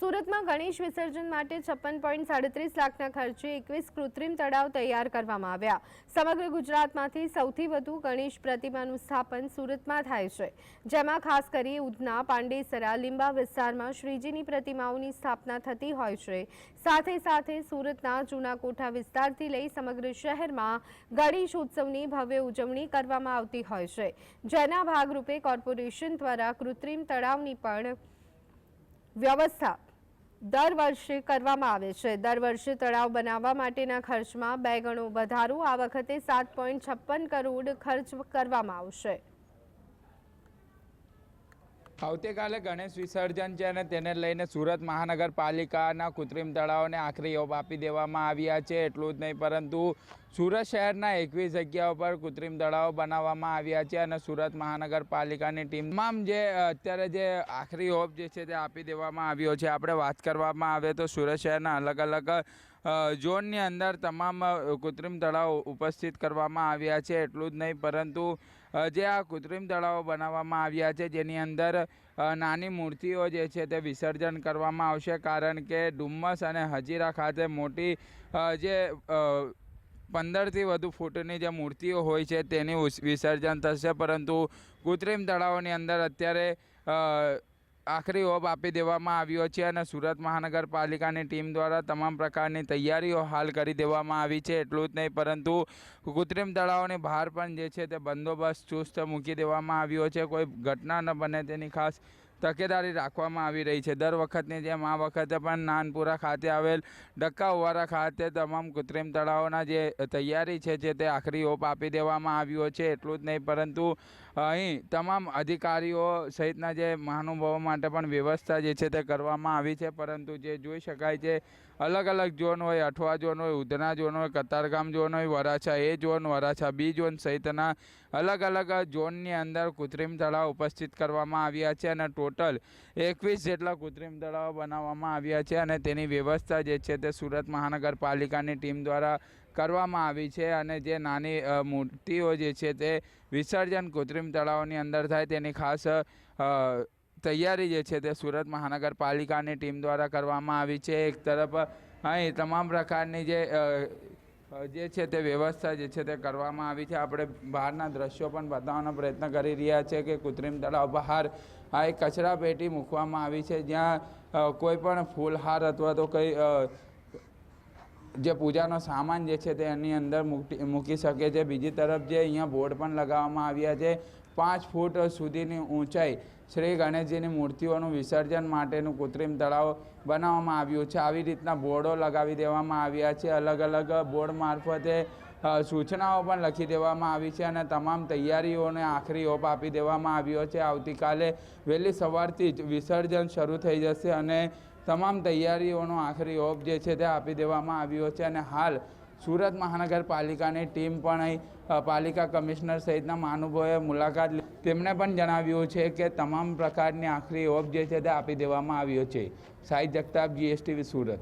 સુરતમાં ગણેશ વિસર્જન માટે છપ્પન પોઈન્ટ સાડત્રીસ લાખના ખર્ચે એકવીસ કૃત્રિમ તળાવ તૈયાર કરવામાં આવ્યા. સમગ્ર ગુજરાતમાંથી સૌથી વધુ ગણેશ પ્રતિમાનું સ્થાપન સુરતમાં થાય છે. જેમાં ખાસ કરી ઉધના, પાંડેસરા, લીંબા વિસ્તારમાં શ્રીજીની પ્રતિમાઓની સ્થાપના થતી હોય છે. સાથે સાથે સુરતના જૂના કોઠા વિસ્તારથી લઈ સમગ્ર શહેરમાં ગણેશ ઉત્સવની ભવ્ય ઉજવણી કરવામાં આવતી હોય છે. જેના ભાગરૂપે કોર્પોરેશન દ્વારા કૃત્રિમ તળાવની પણ વ્યવસ્થા દર વર્ષે કરવામાં આવે છે. દર વર્ષે તળાવ બનાવવા માટેના ખર્ચમાં બે ગણો વધારો. આ વખતે સાત પોઈન્ટ છપ્પન કરોડ ખર્ચ કરવામાં આવશે. આવતીકાલે ગણેશ વિસર્જન છે અને તેને લઈને સુરત મહાનગરપાલિકાના કૃત્રિમ તળાવને આખરી ઓપ આપી દેવામાં આવ્યા છે. એટલું જ નહીં, પરંતુ સુરત શહેરના એકવીસ જગ્યાઓ પર કૃત્રિમ તળાવો બનાવવામાં આવ્યા છે અને સુરત મહાનગરપાલિકાની ટીમ તમામ જે અત્યારે જે આખરી ઓપ જે છે તે આપી દેવામાં આવ્યો છે. આપણે વાત કરવામાં આવે તો સુરત શહેરના અલગ અલગ ઝોનની અંદર તમામ કૃત્રિમ તળાવ ઉપસ્થિત કરવામાં આવ્યા છે. એટલું જ નહીં, પરંતુ જે આ કૃત્રિમ તળાવો બનાવવામાં આવ્યા છે, જેની અંદર નાની મૂર્તિઓ જે છે તે વિસર્જન કરવામાં આવશે, કારણ કે ડુમ્મસ અને હજીરા ખાતે મોટી જે પંદરથી વધુ ફૂટની જે મૂર્તિઓ હોય છે તેની વિસર્જન થશે. પરંતુ કૃત્રિમ તળાવોની અંદર અત્યારે આખરી ઓપ આપી દેવામાં આવ્યો છે અને સુરત મહાનગરપાલિકાની ટીમ દ્વારા તમામ પ્રકારની તૈયારીઓ હાલ કરી દેવામાં આવી છે. એટલું જ નહીં, પરંતુ કૃત્રિમ તળાવની બહાર પણ જે છે તે બંદોબસ્ત ચુસ્ત મૂકી દેવામાં આવ્યો છે. કોઈ ઘટના ન બને તેની ખાસ તકેદારી રાખવામાં આવી રહી છે. દર વખતની જેમ આ વખતે પણ નાનપુરા ખાતે આવેલ ડક્કા ઉવારા ખાતે તમામ કૃત્રિમ તળાવોના જે તૈયારી છે, જે તે આખરી ઓપ આપી દેવામાં આવ્યો છે. એટલું જ નહીં, પરંતુ અહીં તમામ અધિકારીઓ સહિતના જે મહાનુભાવો માટે પણ વ્યવસ્થા જે છે તે કરવામાં આવી છે. પરંતુ જે જોઈ શકાય છે, અલગ અલગ ઝોન હોય, અઠવા ઝોન હોય, ઉધના ઝોન હોય, કતારગામ ઝોન હોય, Varachha A zone, Varachha B zone સહિતના અલગ અલગ ઝોનની અંદર કૃત્રિમ તળાવ ઉપસ્થિત કરવામાં આવ્યા છે અને ટોટલ એકવીસ જેટલા કૃત્રિમ તળાવ બનાવવામાં આવ્યા છે અને તેની વ્યવસ્થા જે છે તે સુરત મહાનગરપાલિકાની ટીમ દ્વારા કરવામાં આવી છે અને જે નાની મૂર્તિઓ જે છે તે વિસર્જન કૃત્રિમ તળાવની અંદર થાય તેની ખાસ તૈયારી જે છે તે સુરત મહાનગરપાલિકાની ટીમ દ્વારા કરવામાં આવી છે. એક તરફ અહીં તમામ પ્રકારની જે જે છે તે વ્યવસ્થા જે છે તે કરવામાં આવી છે. આપણે બહારના દ્રશ્યો પણ બતાવવાનો પ્રયત્ન કરી રહ્યા છે કે કૃત્રિમ તળાવ બહાર આ એક કચરા પેટી મૂકવામાં આવી છે. જ્યાં કોઈ પણ ફૂલહાર અથવા તો કંઈ જે પૂજાનો સામાન જે છે તે એની અંદર મૂકી શકે છે. બીજી તરફ જે અહીંયા બોર્ડ પણ લગાવવામાં આવ્યા છે, પાંચ ફૂટ સુધીની ઊંચાઈ શ્રી ગણેશજીની મૂર્તિઓનું વિસર્જન માટેનું કૃત્રિમ તળાવ બનાવવામાં આવ્યું છે. આવી રીતના બોર્ડો લગાવી દેવામાં આવ્યા છે. અલગ અલગ બોર્ડ મારફતે સૂચનાઓ પણ લખી દેવામાં આવી છે અને તમામ તૈયારીઓને આખરી ઓપ આપી દેવામાં આવ્યો છે. આવતીકાલે વહેલી સવારથી જ વિસર્જન શરૂ થઈ જશે અને તમામ તૈયારીઓનો આખરી ઓપ જે છે તે આપી દેવામાં આવ્યો છે અને હાલ સુરત મહાનગરપાલિકાની ટીમ પણ અહીં પાલિકા કમિશનર સહિતના મહાનુભાવોએ મુલાકાત તેમણે પણ જણાવ્યું છે કે તમામ પ્રકારની આખરી ઓપ જે છે તે આપી દેવામાં આવ્યો છે. સાઈ જગતાપ, જીએસટીવી સુરત.